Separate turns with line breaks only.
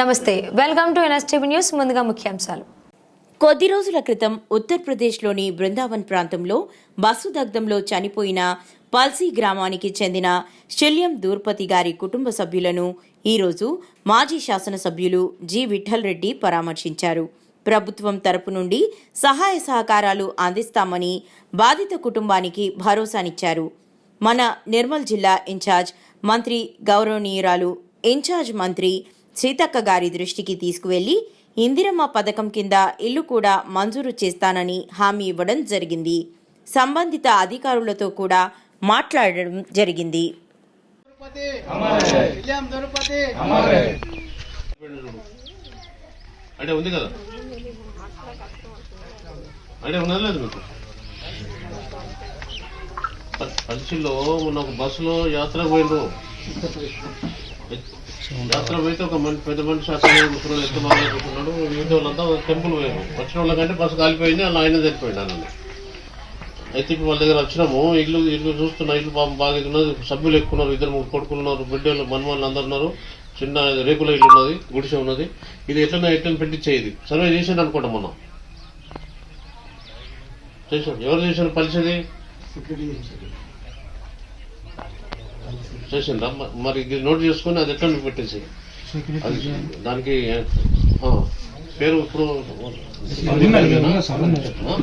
నమస్తే. Welcome to NSTV news ముందుగా ముఖ్యాంశాలు.
కొద్ది రోజుల క్రితం ఉత్తరప్రదేశ్లోని బృందావన్ ప్రాంతంలో బస్సు దగ్ధంలో చనిపోయిన పల్సీ గ్రామానికి చెందిన శల్యం దూర్పతి గారి కుటుంబ సభ్యులను ఈరోజు మాజీ శాసనసభ్యులు జి విఠల్ రెడ్డి పరామర్శించారు. ప్రభుత్వం తరపు నుండి సహాయ సహకారాలు అందిస్తామని బాధిత కుటుంబానికి భరోసానిచ్చారు. మన నిర్మల్ జిల్లా ఇన్ఛార్జ్ మంత్రి గౌరవనీయురాలు ఇన్ఛార్జ్ మంత్రి సీతక్క గారి దృష్టికి తీసుకువెళ్ళి ఇందిరమ్మ పథకం కింద ఇల్లు కూడా మంజూరు చేస్తానని హామీ ఇవ్వడం జరిగింది. సంబంధిత అధికారులతో కూడా మాట్లాడడం జరిగింది.
తిరుపతి విలియం
అంటే ఉంది కదా? అంటే ఉన్నది లేదు మీకు? ప- మొన్న ఒక బస్సులో యాత్ర పోయిండు యాత్ర పోయితే ఒక మంచి పెద్ద మనిషి అక్కడ కూర్చున్నాడు ఎంత బాగా మిగతా వాళ్ళంతా టెంపుల్ పోయారు. వచ్చిన వాళ్ళకంటే బస్సు కాలిపోయింది అలా ఆయన చనిపోయింది అన్నది అయితే ఇప్పుడు వాళ్ళ దగ్గర వచ్చినాము ఇల్లు ఇల్లు చూస్తున్నా ఇల్లు పాపం బాగా ఇది ఉన్నది. సభ్యులు ఎక్కున్నారు ఇద్దరు ముగ్గురు కొడుకున్నారు బిడ్డలు మనవాళ్ళు అందరు ఉన్నారు. చిన్న రేకుల ఇల్లు ఉన్నది గుడిసె ఉన్నది. ఇది ఎట్లన్నా ఎట్లని పెట్టించేది సర్వే చేసాను అనుకోండి మొన్న. చేశాను ఎవరు చేశారు పలిసేది మ- మరి ఇది నోట్ చేసుకుని అది ఎట్లా పెట్టేసి? అది దానికి పేరు ఇప్పుడు?